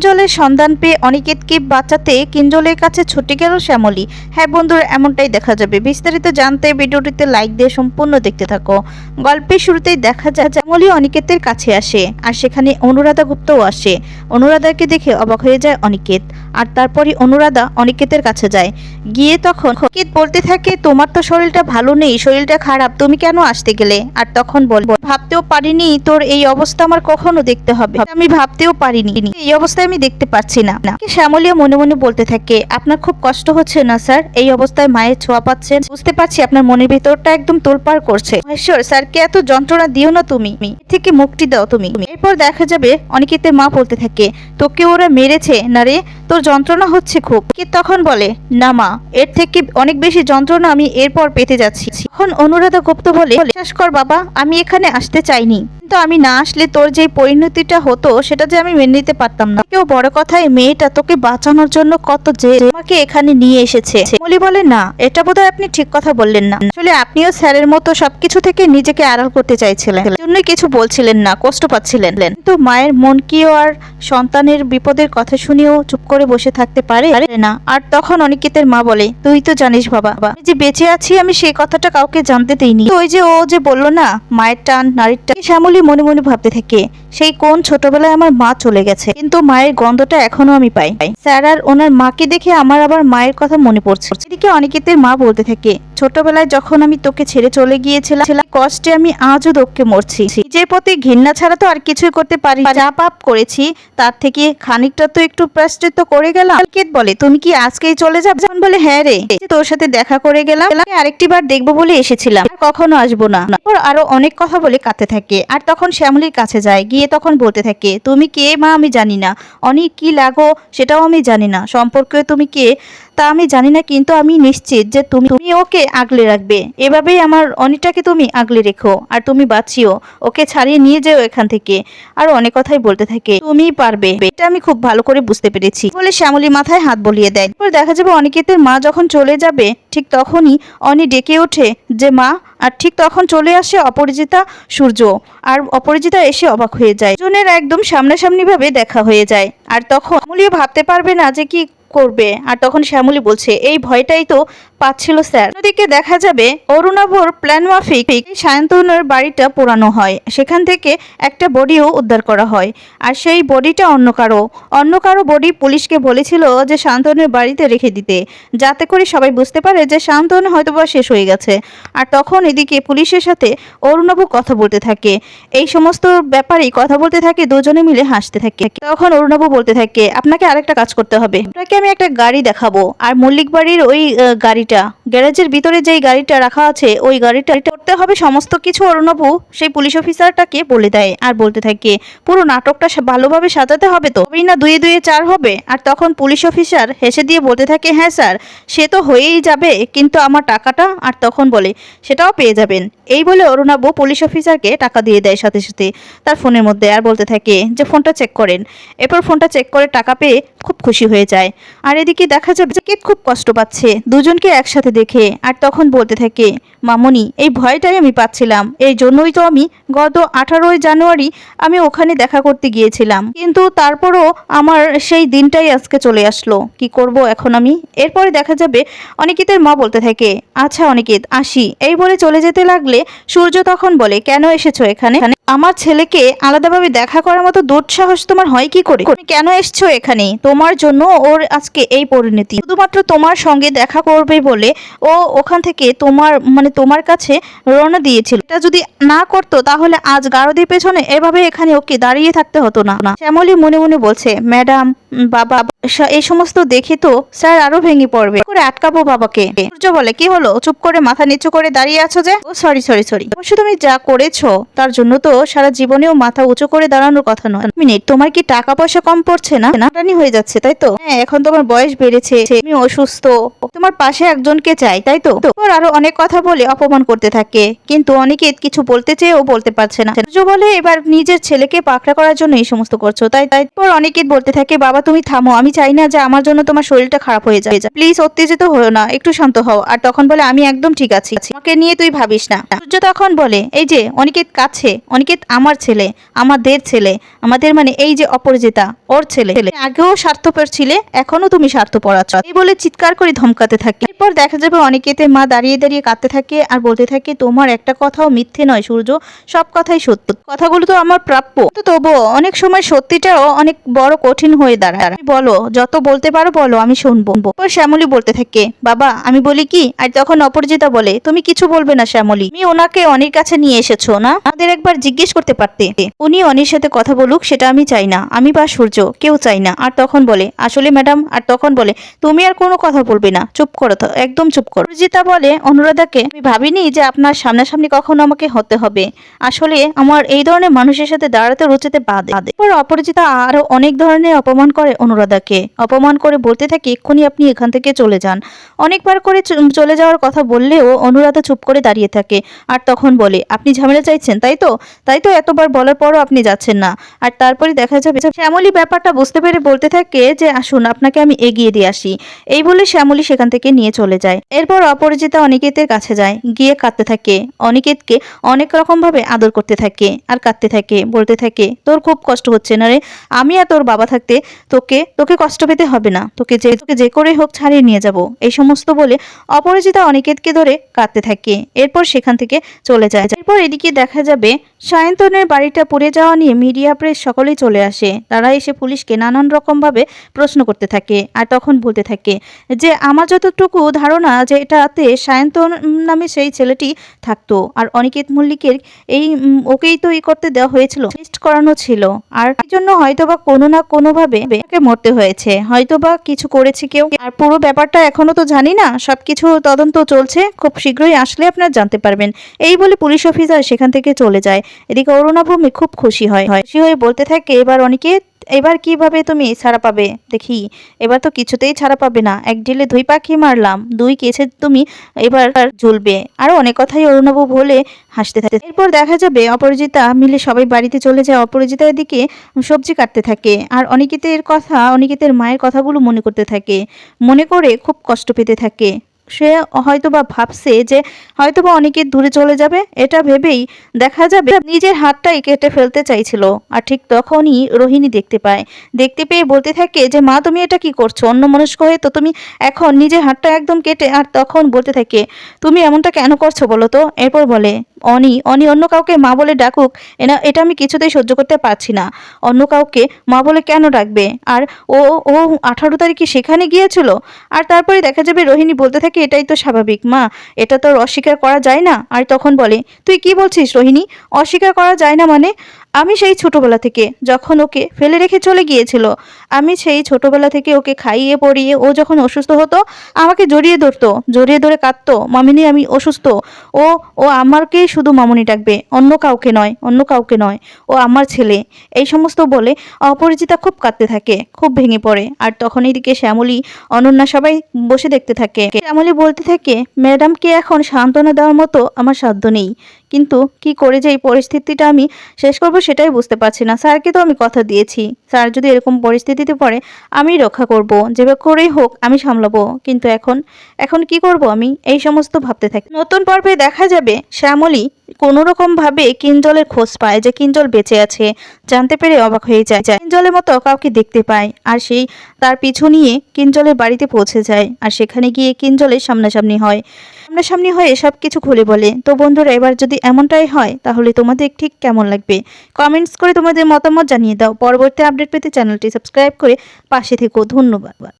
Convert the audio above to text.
কিঞ্জলের সন্ধান পেয়ে অনিকেতকে বাঁচাতে কিঞ্জলের কাছে ছুটে গেল শ্যামলী। হ্যাঁ বন্ধুরা, এমনটাই দেখা যাবে। বিস্তারিত জানতে ভিডিওটিতে লাইক দিয়ে সম্পূর্ণ দেখতে থাকো। গল্পের শুরুতেই দেখা যায়, শ্যামলী অনিকেতের কাছে আসে আর সেখানে অনুরাধা গুপ্তও আসে। অনুরাধাকে দেখে অবাক হয়ে যায় অনিকেত আর তারপরে অনুরাধা অনিকেতের কাছে যায়। গিয়ে তখন অনিকেত বলতে থাকে, তোমার তো শরীরটা ভালো নেই, শরীরটা খারাপ, তুমি কেন আসতে গেলে? আর তখন বল ভাবতেও পারিনি, তোর এই অবস্থা আমার কখনো দেখতে হবে। আমি ভাবতেও পারিনি। এই অবস্থায় আমি দেখতে পাচ্ছি না। শ্যামলীও মনে মনে বলতে থাকে, আপনার খুব কষ্ট হচ্ছে না, স্যার? এই অবস্থায় মায়ের ছোঁয়া পাচ্ছেন? বুঝতে পারছি আপনার মনের ভিতরটা একদম তোলপাড় করছে। মহেশ্বর, স্যারকে এত যন্ত্রণা দিও না তুমি। থেকে মুক্তি দাও তুমি। এরপর দেখা যাবে, অনিকেতের মা বলতে থাকে, তোকে ওরা মেরেছে, না রে? তোর যন্ত্রণা হচ্ছে খুব। কি তখন বলে, না মা, এর থেকে অনেক বেশি যন্ত্রণা আমি এরপর পেতে যাচ্ছি। তখন অনুরাধা গুপ্ত বলে, বিশ্বাস কর বাবা, আমি এখানে আসতে চাইনি। কিন্তু আমি না আসলে তোর যে পরিণতিটা হতো, সেটা যে আমি মেনে নিতে পারতাম না। কেউ বড় কথা এই মেয়েটা তোকে বাঁচানোর জন্য কত যে আমাকে এখানে নিয়ে এসেছে। মলি বলে, না, এটা বোধহয় আপনি ঠিক কথা বললেন না। আসলে আপনিও স্যারের মতো সবকিছু থেকে নিজেকে আড়াল করতে চাইছিলেন। জন্যই কিছু বলছিলেন না, কষ্ট পাচ্ছিলেন। কিন্তু মায়ের মন কিও আর সন্তানের বিপদের কথা শুনেও চুপ করে বসে থাকতে পারে? না। আর তখন অনিকেতের মা বলে, তুই তো জানিস বাবা, আমি যে বেঁচে আছি, আমি সেই কথাটা কাউকে জানতে দেইনি। ওই যে ও যে বলল না, মায়ের টান, নারীর টান, শ্যামলী মনে মনে ভাবতে থাকে, সেই কোন ছোটবেলায় আমার মা চলে গেছে? কিন্তু মায়ের গন্ধটা এখনও আমি পাই। স্যার আর ওনার মাকে দেখে আমার আবার মায়ের কথা মনে পড়ছে। এদিকে অনিকেতের মা বলতে থাকে ছোটবেলায় যখন আমি তোকে ছেড়ে চলে গিয়েছিলাম কষ্টে আমি আজও দক্ষে মরছি। নিজের প্রতি ঘৃণা ছাড়া তো আর কিছুই করতে পারি। যা পাপ করেছি, তার থেকে খানিকটা তো একটু প্রায়শ্চিত্ত করে গেলাম। অনিকেত বলে, তুমি কি আজকেই চলে যাবে? যখন বলে হ্যাঁ রে। তোর সাথে দেখা করে গেলাম আরেকটি বার দেখব বলে এসেছিলাম। কখনো আসব না। তারপর আরও অনেক কথা বলে কাঁদতে থাকে। আর তখন শ্যামলীর কাছে যায়, গিয়ে তখন বলতে থাকে, তুমি কে মা আমি জানি না। অনেক কি লাগো সেটাও আমি জানি না। সম্পর্কে তুমি কে তা আমি জানি না, কিন্তু আমি নিশ্চিত যে তুমি তুমি ওকে আগলে রাখবে। এভাবেই আমার অনিটাকে তুমি আগলে রেখো, আর তুমি বাঁচিও। ওকে ছাড়িয়ে নিয়ে যেও এখান থেকে। আর অনেক কথাই বলতে থাকে। তুমিই পারবে। এটা আমি খুব ভালো করে বুঝতে পেরেছি। বলে শ্যামলী মাথায় হাত বলিয়ে দেয়। এরপর দেখা যাবে অনিকেতের মা যখন চলে যাবে, ঠিক তখনই অনি ডেকে ওঠে যে, মা, আর ঠিক তখন চলে আসে অপরিচিতা সূর্য। আর অপরিচিতা এসে অবাক হয়ে যায়। জনের একদম সামনাসামনি ভাবে দেখা হয়ে যায়। আর তখন আমলিও ভাবতে পারবে না যে কি করবে। আর তখন শ্যামলী বলছে এই ভয়টাই তো পাচ্ছিল স্যার। অন্যদিকে দেখা যাবে অরুণাভর প্ল্যান মাফিক সায়ন্তনের বাড়িটা পোড়ানো হয়। সেখান থেকে একটা বডিও উদ্ধার করা হয়। আর সেই বডিটা অন্য কারও। অন্য কারও বডি পুলিশকে বলেছিল যে শান্তনের বাড়িতে রেখে দিতে। যাতে করে সবাই বুঝতে পারে যে শান্তন হয়তোবা শেষ হয়ে গেছে। আর তখন এদিকে পুলিশের সাথে অরুণাভ কথা বলতে থাকে। এই সমস্ত ব্যাপারেই কথা বলতে থাকে দুজনে মিলে হাসতে থাকে। তখন অরুণাভ বলতে থাকে আপনাকে আরেকটা কাজ করতে হবে। আপনাকে আমি একটা গাড়ি দেখাবো। আর মল্লিক বাড়ির ওই আহ, গাড়িটা। গ্যারেজের ভিতরে যেই গাড়িটা রাখা আছে, ওই গাড়িটা করতে হবে সমস্ত কিছু। অরুণাভ সেই পুলিশ অফিসারটাকে বলে দেয় আর বলতে থাকে, পুরো নাটকটা ভালোভাবে সাজাতে হবে তো। তবেই না দুয়ে দুয়ে চার হবে? আর তখন পুলিশ অফিসার হেসে দিয়ে বলতে থাকে হ্যাঁ স্যার, সে তো হয়েই যাবে, কিন্তু আমার টাকাটা? আর তখন বলে, সেটাও পেয়ে যাবেন। এই বলে অরুণাবু পুলিশ অফিসারকে টাকা দিয়ে দেয় সাথে সাথে তার ফোনের মধ্যে আর বলতে থাকে, যে ফোনটা চেক করেন। এরপর ফোনটা চেক করে টাকা পেয়ে খুব খুশি হয়ে যায়। আর এদিকে দেখা যাবে যে খুব কষ্ট পাচ্ছে। দুজনকে একসাথে দেখে আর তখন বলতে থাকে, মামনি, এই ভয়টাই আমি পাচ্ছিলাম। এই জন্যই তো আমি গত আঠারোই জানুয়ারি আমি ওখানে দেখা করতে গিয়েছিলাম। কিন্তু তারপরও আমার সেই দিনটাই আজকে চলে আসলো। কি করব এখন আমি? এরপরে দেখা যাবে, অনিকিতের মা বলতে থাকে আচ্ছা অনিকিত, আসি। এই বলে চলে যেতে লাগলে সূর্য তখন বলে, কেন এসেছ এখানে? আমার ছেলেকে আলাদাভাবে দেখা করার মতো দুঃসাহস তোমার হয় কি করে? তুমি কেন এসছো এখানে? তোমার জন্য ওর আজকে এই পরিণতি। শুধুমাত্র তোমার সঙ্গে দেখা করবে বলে ও ওখান থেকে তোমার মানে তোমার কাছে রওনা দিয়েছিল। এটা যদি না করতো, তাহলে আজ গারদের পেছনে এভাবে এখানে ওকে দাঁড়িয়ে থাকতে হতো না। শ্যামলী মনে মনে বলছে, ম্যাডাম বাবা এই সমস্ত দেখে তো স্যার আরও ভেঙে পড়বে। করে আটকাবো বাবাকে। সূর্য বলে, কি হলো? চুপ করে মাথা নিচু করে দাঁড়িয়ে আছো যে? ও সরি সরি সরি অবশ্য তুমি যা করেছ, তার জন্য তো সারা জীবনেও মাথা উঁচু করে দাঁড়ানোর কথা নয়। মিনিট, তোমার কি টাকা পয়সা কম পড়ছে না? নাটানি হয়ে যাচ্ছে, তাই তো? হ্যাঁ এখন তোমার বয়স বেড়েছে, তুমি অসুস্থ। তোমার পাশে একজনকে চাই, তাই তো? ওর আরও অনেক কথা বলে অপমান করতে থাকে, কিন্তু অনেকে কিছু বলতে চেয়েও বলতে পারছে না। সূর্য বলে, এবার নিজের ছেলেকে পাকড়া করার জন্য এই সমস্ত করছ, তাই তাই? পর অনেকে বলতে থাকে, বাবা বাবা, তুমি থামো। আমি চাই না যে আমার জন্য তোমার শরীরটা খারাপ হয়ে যায়। প্লিজ, উত্তেজিত হও না। একটু শান্ত হও। আর তখন বলে, আমি একদম ঠিক আছি। আমাকে নিয়ে তুই ভাবিস না। সূর্য তখন বলে, এই যে, অনিকেত কাছে। অনিকেত আমার ছেলে, আমাদের ছেলে। আমাদের মানে এই যে অপরাজিতা, ওর ছেলে। আগেও স্বার্থপর ছিলে, এখনও তুমি স্বার্থপর আছো। এই বলে চিৎকার করে ধমকাতে থাকে। এরপর দেখা যাবে অনিকেতের মা দাঁড়িয়ে দাঁড়িয়ে কাঁদতে থাকে আর বলতে থাকে, তোমার একটা কথাও মিথ্যে নয় সূর্য। সব কথাই সত্য। কথাগুলো তো আমার প্রাপ্য। তো তবুও অনেক সময় সত্যিটাও অনেক বড় কঠিন হয়ে দাঁড়ায়। তুমি বলো, যত বলতে পারো বলো, আমি শুনব। এরপর শ্যামলী বলতে থাকে, বাবা, আমি বলি কি? আর তখন বলে, তুমি কিছু বলবে না শ্যামলী। তুমি ওনাকে অনির কাছে নিয়ে এসেছ, না? আমাদের একবার জিজ্ঞেস করতে পারতে। উনি অনির সাথে কথা বলুক, সেটা আমি চাই না। আমি বা সূর্য, কেউ চাই না। আর তখন বলে, আসলে ম্যাডাম, আর তখন বলে, তুমি আর কোনো কথা বলবে না। চুপ করো তো, একদম চুপ করো। অপরাজিতা বলে, অনুরাধাকে, আমি ভাবিনি যে আপনার সামনাসামনি কখনো আমাকে হতে হবে। আসলে আমার এই ধরনের মানুষের সাথে দাঁড়াতে, রুচিতে বাদে এরপর অপরাজিতা আরও অনেক ধরনের অপমান করে অনুরাধাকে। অপমান করে বলতে থাকে, এক্ষুনি আপনি এখান থেকে চলে যান। অনেকবার করে চলে যাওয়ার কথা বললেও অনুরাধা চুপ করে দাঁড়িয়ে থাকে আর তখন বলে, আপনি ঝামেলা চাইছেন, তাই তো? তাই তো এতবার বলার পরও আপনি যাচ্ছেন না। আর তারপরে দেখা যাবে শ্যামলী ব্যাপারটা বুঝতে পেরে বলতে থাকে যে, আসুন, আপনাকে আমি এগিয়ে দিয়ে আসি। এই বলে শ্যামলী সেখান থেকে নিয়ে চলে যায়। এরপর অপরাজিতা অনিকেতের কাছে যায়, গিয়ে কাঁদতে থাকে। অনিকেতকে অনেক রকম ভাবে আদর করতে থাকে আর কাঁদতে থাকে, বলতে থাকে, তোর খুব কষ্ট হচ্ছে না রে? আমি আর তোর বাবা থাকতে তোকে তোকে কষ্ট পেতে হবে না। তোকে যে তোকে যে করে হোক ছাড়িয়ে নিয়ে যাব। এই সমস্ত বলে অপরাজিতা অনিকেতকে ধরে কাঁদতে থাকে। এরপর সেখান থেকে চলে যায়। এরপর এদিকে দেখা যাবে সায়ন্তনের বাড়িটা পুড়ে যাওয়া নিয়ে মিডিয়া প্রেস সকলেই চলে আসে। তারা এসে পুলিশকে নানান রকমভাবে প্রশ্ন করতে থাকে আর তখন বলতে থাকে যে, আমার যতটুকু ধারণা যে এটাতে সায়ন্তন নামে সেই ছেলেটি থাকতো আর অনিকেত মল্লিকের এই, ওকেই তো ই করতে দেওয়া হয়েছিল। টেস্ট করানো ছিল। আর এই জন্য হয়তোবা কোনো না কোনোভাবে ওকে মরতে হয়েছে। হয়তোবা কিছু করেছে কেউ। আর পুরো ব্যাপারটা এখনও তো জানি না। সবকিছু তদন্ত চলছে। খুব শীঘ্রই আসলে আপনারা জানতে পারবেন। এই বলে পুলিশ অফিসার সেখান থেকে চলে যায়। এদিকে অরুণা ভূমি খুব খুশি হয় খুশি হয়ে বলতে থাকে, এবার অনেকে এবার কীভাবে তুমি ছাড়া পাবে? দেখি, এবার তো কিছুতেই ছাড়া পাবে না। এক ঢিলে দুই পাখি মারলাম, দুই কেছে তুমি এবার ঝুলবে। আরও অনেক কথাই অরুণাবু বলে হাসতে থাকে। এরপর দেখা যাবে অপরাজিতা মিলে সবাই বাড়িতে চলে যায়। অপরাজিতার দিকে সবজি কাটতে থাকে আর অনিকেতের কথা, অনিকেতের মায়ের কথাগুলো মনে করতে থাকে। মনে করে খুব কষ্ট পেতে থাকে। সে হয়তোবা ভাবছে যে হয়তোবা অনেকে দূরে চলে যাবে, এটা ভেবেই দেখা যাবে নিজের হাতটাই কেটে ফেলতে চাইছিল। আর ঠিক তখনই রোহিণী দেখতে পায়। দেখতে পেয়ে বলতে থাকে যে, মা, তুমি এটা কি করছ? অন্য মনস্ক হয়ে তো তুমি এখন নিজের হাতটা একদম কেটে আর তখন বলতে থাকে, তুমি এমনটা কেন করছ বলো তো? এরপর বলে, অনি অনি অন্য কাউকে মা বলে ডাকুক, এনা, এটা আমি কিছুতেই সহ্য করতে পারছি না। অন্য কাউকে মা বলে কেন ডাকবে? আর ও ও আঠারো তারিখে সেখানে গিয়েছিল? আর তারপরে দেখা যাবে রোহিণী বলতে থাকে এটাই তো স্বাভাবিক? মা, এটা তো অস্বীকার করা যায় না? আর তখন বলে, তুই কি বলছিস রোহিণী? অস্বীকার করা যায় না মানে? আমি সেই ছোটবেলা থেকে যখন ওকে ফেলে রেখে চলে গিয়েছিল, আমি সেই ছোটবেলা থেকে ওকে খাইয়ে পড়িয়ে ও যখন অসুস্থ হতো, আমাকে জড়িয়ে ধরতো, জড়িয়ে ধরে কাঁদতো, মামিনি, আমি অসুস্থ। ও ও আমারকেই শুধু মামুনি ডাকবে, অন্য কাউকে নয়, অন্য কাউকে নয়, ও আমার ছেলে। এই সমস্ত বলে অপরিচিতা খুব কাঁদতে থাকে, খুব ভেঙে পড়ে। আর তখন এদিকে শ্যামলী, অনন্যা সবাই বসে দেখতে থাকে। শ্যামলী বলতে থাকে, ম্যাডামকে এখন সান্ত্বনা দেওয়ার মতো আমার সাধ্য নেই। কিন্তু কি করে যে এই পরিস্থিতিটা আমি শেষ করব সেটাই বুঝতে পারছি না। স্যারকে তো আমি কথা দিয়েছি। স্যার, যদি এরকম পরিস্থিতিতে পড়ে আমি রক্ষা করব। যেভাবে করেই হোক, আমি সামলাবো। কিন্তু এখন এখন কি করব আমি? এই সমস্ত ভাবতে থাকি। নতুন পর্বে দেখা যাবে, শ্যামলী কোনো রকম ভাবে কিঞ্জলের খোঁজ পায় যে কিঞ্জল বেঁচে আছে। জানতে পেরে অবাক হয়ে যায় যায় কিঞ্জলের মতো কাউকে দেখতে পায়। আর সেই, তার পিছু নিয়ে কিঞ্জলের বাড়িতে পৌঁছে যায়। আর সেখানে গিয়ে কিঞ্জলের সামনাসামনি হয়। সামনাসামনি হয়ে সব কিছু খুলে বলে, তো বন্ধুরা, এবার যদি এমনটাই হয়, তাহলে তোমাদের ঠিক কেমন লাগবে? কমেন্টস করে তোমাদের মতামত জানিয়ে দাও। পরবর্তী আপডেট পেতে চ্যানেলটি সাবস্ক্রাইব করে পাশে থেকো। ধন্যবাদ।